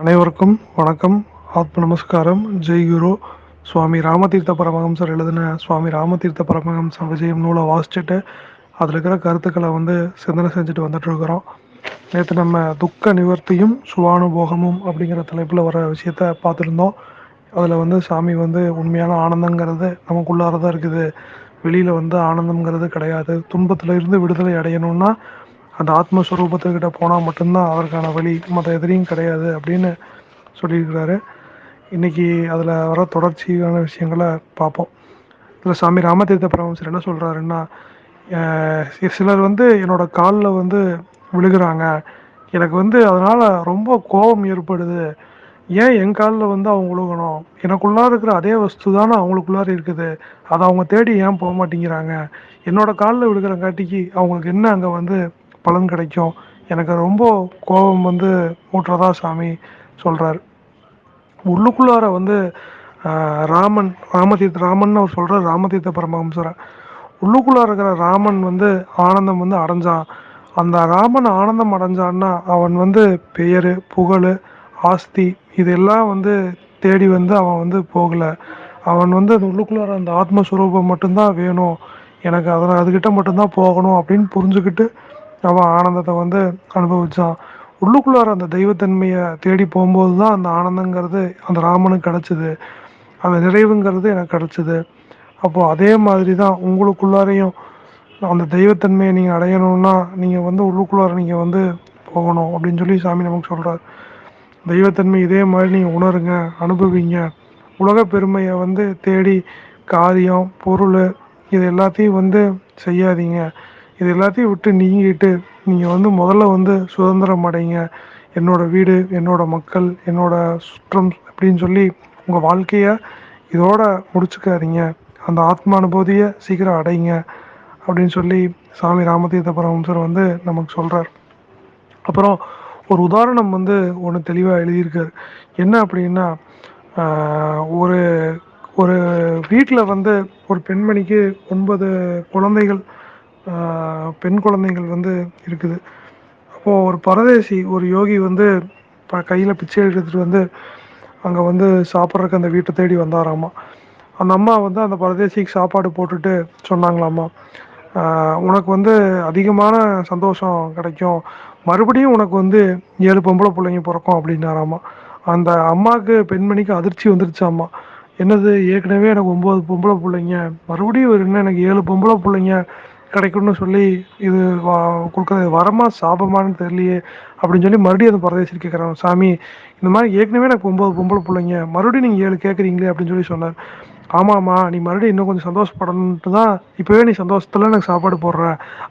அனைவருக்கும் வணக்கம். ஆத்ம நமஸ்காரம். ஜெய் குரு. சுவாமி ராமதீர்த்த பரமஹம்சர் எழுதின சுவாமி ராமதீர்த்த பரமஹம்ச விஜயம் நூலை வாசிச்சுட்டு அதில் இருக்கிற கருத்துக்களை வந்து சிந்தனை செஞ்சுட்டு வந்துட்டு இருக்கிறோம் நேற்று நம்ம துக்க நிவர்த்தியும் சுவானுபோகமும் அப்படிங்கிற தலைப்பில் வர விஷயத்த பார்த்துருந்தோம். அதில் வந்து சாமி வந்து உண்மையான ஆனந்தங்கிறது நமக்குள்ளார தான் இருக்குது. வெளியில் வந்து ஆனந்தங்கிறது கிடையாது. துன்பத்தில் இருந்து விடுதலை அடையணும்னா அந்த ஆத்மஸ்வரூபத்துக்கிட்ட போனால் மட்டும்தான் அதற்கான வழி மற்ற எதிரியும் கிடையாது அப்படின்னு சொல்லியிருக்கிறாரு. இன்றைக்கி அதில் வர தொடர்ச்சியான விஷயங்களை பார்ப்போம். இதில் சாமி ராமதீர்த்த பரமசர் என்ன சொல்கிறாருன்னா சிலர் வந்து என்னோட காலில் வந்து விழுகிறாங்க. எனக்கு வந்து அதனால் ரொம்ப கோபம் ஏற்படுது. ஏன் என் காலில் வந்து அவங்க விழுகணும்? எனக்குள்ளார இருக்கிற அதே வஸ்து தானே அவங்களுக்குள்ளார இருக்குது. அதை அவங்க தேடி ஏன் போக மாட்டேங்கிறாங்க? என்னோட காலில் விழுகிறங்காட்டிக்கு அவங்களுக்கு என்ன அங்கே வந்து பலன் கிடைக்கும். எனக்கு ரொம்ப கோபம் வந்து மூட்டுறதா சாமி சொல்கிறார் உள்ளுக்குள்ளார வந்து ராமன் ராமதீர்த்த ராமன் அவர் சொல்கிறார் ராமதீர்த்த பரமஹம்சரை. உள்ளுக்குள்ளார இருக்கிற ராமன் வந்து ஆனந்தம் வந்து அடைஞ்சான். அந்த ராமன் ஆனந்தம் அடைஞ்சான்னா அவன் வந்து பெயர் புகழ் ஆஸ்தி இதெல்லாம் வந்து தேடி வந்து அவன் வந்து போகலை. அவன் வந்து அந்த உள்ளுக்குள்ளார அந்த ஆத்மஸ்வரூபம் மட்டும்தான் வேணும். எனக்கு அதனால் அதுக்கிட்ட மட்டும்தான் போகணும் அப்படின்னு புரிஞ்சுக்கிட்டு அவன் ஆனந்தத்தை வந்து அனுபவிச்சான். உள்ளுக்குள்ளார அந்த தெய்வத்தன்மையை தேடி போகும்போது தான் அந்த ஆனந்தங்கிறது அந்த ராமனுக்கு கிடச்சிது. அந்த நிறைவுங்கிறது எனக்கு கிடச்சிது. அப்போது அதே மாதிரி தான் உங்களுக்குள்ளாரையும் அந்த தெய்வத்தன்மையை நீங்கள் அடையணும்னா நீங்கள் வந்து உள்ளுக்குள்ளார நீங்கள் வந்து போகணும் அப்படின்னு சொல்லி சாமி நமக்கு சொல்கிறார் தெய்வத்தன்மை இதே மாதிரி நீங்கள் உணருங்க அனுபவிங்க. உலக பெருமையை வந்து தேடி காரியம் பொருள் இது எல்லாத்தையும் வந்து செய்யாதீங்க. இது எல்லாத்தையும் விட்டு நீங்கிட்டு நீங்கள் வந்து முதல்ல வந்து சுதந்திரம் அடைங்க. என்னோட வீடு என்னோட மக்கள் என்னோட சுற்றம் அப்படின்னு சொல்லி உங்கள் வாழ்க்கையை இதோட முடிச்சுக்காதீங்க. அந்த ஆத்மா அனுபூதியை சீக்கிரம் அடைங்க அப்படின்னு சொல்லி சாமி ராமதீர்த்த பரமஹம்சர் வந்து நமக்கு சொல்கிறார் அப்புறம் ஒரு உதாரணம் வந்து ஒன்று தெளிவாக எழுதியிருக்காரு என்ன அப்படின்னா ஒரு ஒரு வீட்டில் வந்து ஒரு பெண்மணிக்கு ஒன்பது குழந்தைகள் பெண் குழந்தைகள் வந்து இருக்குது. அப்போது ஒரு பரதேசி ஒரு யோகி வந்து ப கையில் பிச்சை எடுத்துகிட்டு வந்து அங்கே வந்து சாப்பிட்றதுக்கு அந்த வீட்டை தேடி வந்தாராமா. அந்த அம்மா வந்து அந்த பரதேசிக்கு சாப்பாடு போட்டுட்டு சொன்னாங்களாம்மா உனக்கு வந்து அதிகமான சந்தோஷம் கிடைக்கும். மறுபடியும் உனக்கு வந்து ஏழு பொம்பளை பிள்ளைங்க பிறக்கும் அப்படின்னாராம்மா அந்த அம்மாவுக்கு பெண்மணிக்கு அதிர்ச்சி வந்துருச்சாம்மா என்னது ஏற்கனவே எனக்கு ஒம்பது பொம்பளை பிள்ளைங்க மறுபடியும் ஒரு என்ன எனக்கு ஏழு பொம்பளை பிள்ளைங்க கிடைக்கும்னு சொல்லி இது வா கொடுக்குறது வரமா சாபமானு தெரியலையே அப்படின்னு சொல்லி மறுபடியும் அந்த பரதேசி கேட்குறாங்க. சாமி இந்த மாதிரி ஏற்கனவே எனக்கு ஒம்பது பொம்பளை பிள்ளைங்க மறுபடியும் நீங்கள் ஏழு கேட்குறீங்களே அப்படின்னு சொல்லி சொன்னார். ஆமாம்மா நீ மறுபடியும் இன்னும் கொஞ்சம் சந்தோஷப்படணுன்ட்டு தான் இப்போவே நீ சந்தோஷத்தில் எனக்கு சாப்பாடு போடுற.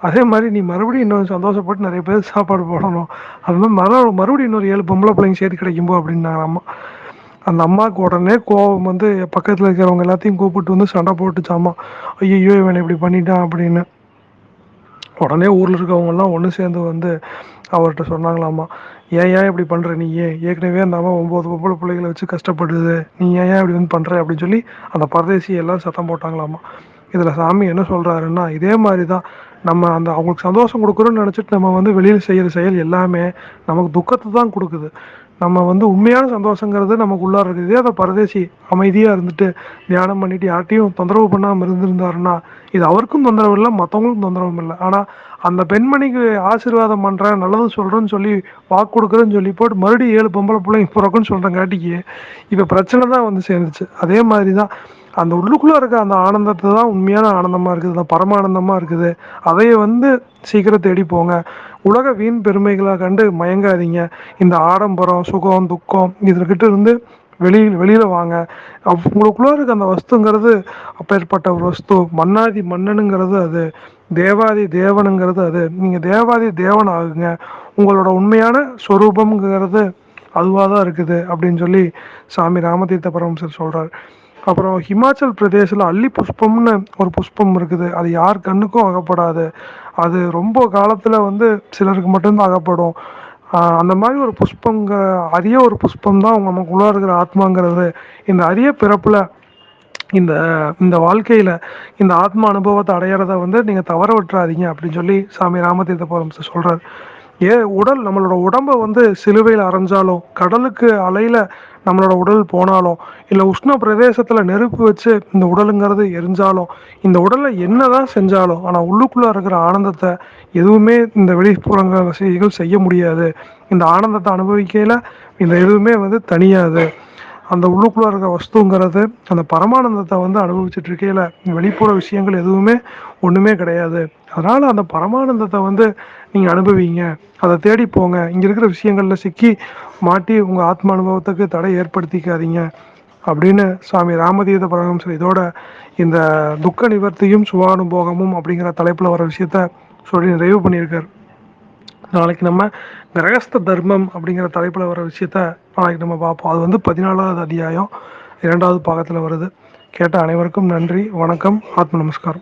அதே மாதிரி நீ மறுபடியும் இன்னும் சந்தோஷப்பட்டு நிறைய பேர் சாப்பாடு போடணும். அது மாதிரி மறு மறுபடியும் இன்னொரு ஏழு பொம்பளை பிள்ளைங்க சேர்த்து கிடைக்கும்போ அப்படின்னாங்களாம்மா அந்த அம்மாவுக்கு உடனே கோபம் வந்து பக்கத்தில் இருக்கிறவங்க எல்லாத்தையும் கூப்பிட்டு வந்து சண்டை போட்டுச்சாமா. ஐயோ இவனை இப்படி பண்ணிட்டான் அப்படின்னு. உடனே ஊரில் இருக்கவங்கெல்லாம் ஒன்று சேர்ந்து வந்து அவர்கிட்ட சொன்னாங்களாமா ஏன் ஏன் இப்படி பண்ணுற நீ? ஏன் ஏற்கனவே அந்த அம்மா ஒம்பது பொம்பளை பிள்ளைகளை வச்சு கஷ்டப்படுது. நீ ஏன் ஏன் இப்படி வந்து பண்ணுற அப்படின்னு சொல்லி அந்த பரதேசி எல்லாம் சத்தம் போட்டாங்களாமா. இதில் சாமி என்ன சொல்கிறாருன்னா இதே மாதிரி தான் நம்ம அந்த அவங்களுக்கு சந்தோஷம் கொடுக்குறோன்னு நினச்சிட்டு நம்ம வந்து வெளியில் செய்கிற செயல் எல்லாமே நமக்கு துக்கத்தை தான் கொடுக்குது. நம்ம வந்து உண்மையான சந்தோஷங்கிறது நமக்குள்ளார இருக்குது. இதே அதை பரதேசி அமைதியாக இருந்துட்டு தியானம் பண்ணிட்டு யார்ட்டையும் தொந்தரவு பண்ணாமல் இருந்திருந்தாருன்னா இது அவருக்கும் தொந்தரவு இல்லை மற்றவங்களுக்கும் தொந்தரவும் இல்லை. ஆனால் அந்த பெண்மணிக்கு ஆசீர்வாதம் பண்ணுறேன் நல்லது சொல்கிறேன்னு சொல்லி வாக்கு கொடுக்குறேன்னு சொல்லி போட்டு மறுபடியும் ஏழு பொம்பளை பிள்ளைங்க பிறக்குன்னு சொல்கிறங்காட்டிக்கு இப்போ பிரச்சனை தான் வந்து சேர்ந்துச்சு. அதே மாதிரி தான் அந்த உள்ளுக்குள்ளே இருக்க அந்த ஆனந்தத்தை தான் உண்மையான ஆனந்தமாக இருக்குது தான் பரமானந்தமாக இருக்குது. அதையே வந்து சீக்கிரம் தேடி போங்க. உலக வீண் பெருமைகளை கண்டு மயங்காதீங்க. இந்த ஆடம்பரம் சுகம் துக்கம் இதற்கிட்ட இருந்து வெளியில் வெளியில் வாங்க. உங்களுக்குள்ளே உங்களுக்குள்ள இருக்க அந்த வஸ்துங்கிறது அப்பேற்பட்ட ஒரு வஸ்து. மன்னாதி மன்னனுங்கிறது அது. தேவாதி தேவனுங்கிறது அது. நீங்கள் தேவாதி தேவன் ஆகுங்க. உங்களோட உண்மையான ஸ்வரூபம்ங்கிறது அதுவாக தான் இருக்குது அப்படின்னு சொல்லி சாமி ராமதீர்த்த பரமசர் சொல்கிறார் அப்புறம் ஹிமாச்சல் பிரதேசில் அல்லி புஷ்பம்னு ஒரு புஷ்பம் இருக்குது. அது யார் கண்ணுக்கும் அகப்படாது அது ரொம்ப காலத்தில் வந்து சிலருக்கு மட்டும்தான் அகப்படும் அந்த மாதிரி ஒரு புஷ்பங்க அரிய ஒரு புஷ்பம் தான் நமக்குள்ள இருக்கிற ஆத்மாங்கிறது. இந்த அரிய பிறப்பில் இந்த இந்த வாழ்க்கையில் இந்த ஆத்மா அனுபவத்தை அடையிறத வந்து நீங்கள் தவற விட்டுறாதீங்க அப்படின்னு சொல்லி சாமி ராமதீர்த்த பரமசர் சொல்கிறார் ஏ உடல் நம்மளோட உடம்பை வந்து சிலுவையில் அரைஞ்சாலும் கடலுக்கு அலையில் நம்மளோட உடல் போனாலும் இல்லை உஷ்ண பிரதேசத்தில் நெருப்பு வச்சு இந்த உடலுங்கிறது எரிஞ்சாலும் இந்த உடலை என்ன தான் செஞ்சாலும் ஆனால் உள்ளுக்குள்ளே இருக்கிற ஆனந்தத்தை எதுவுமே இந்த வெளிப்புறங்க வசதிகள் செய்ய முடியாது. இந்த ஆனந்தத்தை அனுபவிக்கையில் இந்த எதுவுமே வந்து தனியாது. அந்த உள்ளுக்குள்ள இருக்க வஸ்துங்கிறது அந்த பரமானந்தத்தை வந்து அனுபவிச்சுட்டு இருக்கையில வெளிப்புற விஷயங்கள் எதுவுமே ஒண்ணுமே கிடையாது. அதனால அந்த பரமானந்தத்தை வந்து நீங்க அனுபவிங்க. அதை தேடி போங்க. இங்க இருக்கிற விஷயங்கள்ல சிக்கி மாட்டி உங்க ஆத்ம அனுபவத்துக்கு தடை ஏற்படுத்திக்காதீங்க. அப்படின்னு சுவாமி ராமதீத பரமஹம்சர் இதோட இந்த துக்க நிவர்த்தியும் சுவானுபோகமும் அப்படிங்கிற தலைப்புல வர விஷயத்த சொல்லி நிறைவு பண்ணியிருக்காரு. நாளைக்கு நம்ம கிரகஸ்த தர்மம் அப்படிங்கிற தலைப்பில் வர விஷயத்த நாளைக்கு நம்ம பார்ப்போம். அது வந்து பதினாலாவது அத்தியாயம் இரண்டாவது பாகத்தில் வருது. கேட்ட அனைவருக்கும் நன்றி வணக்கம் ஆத்ம நமஸ்காரம்.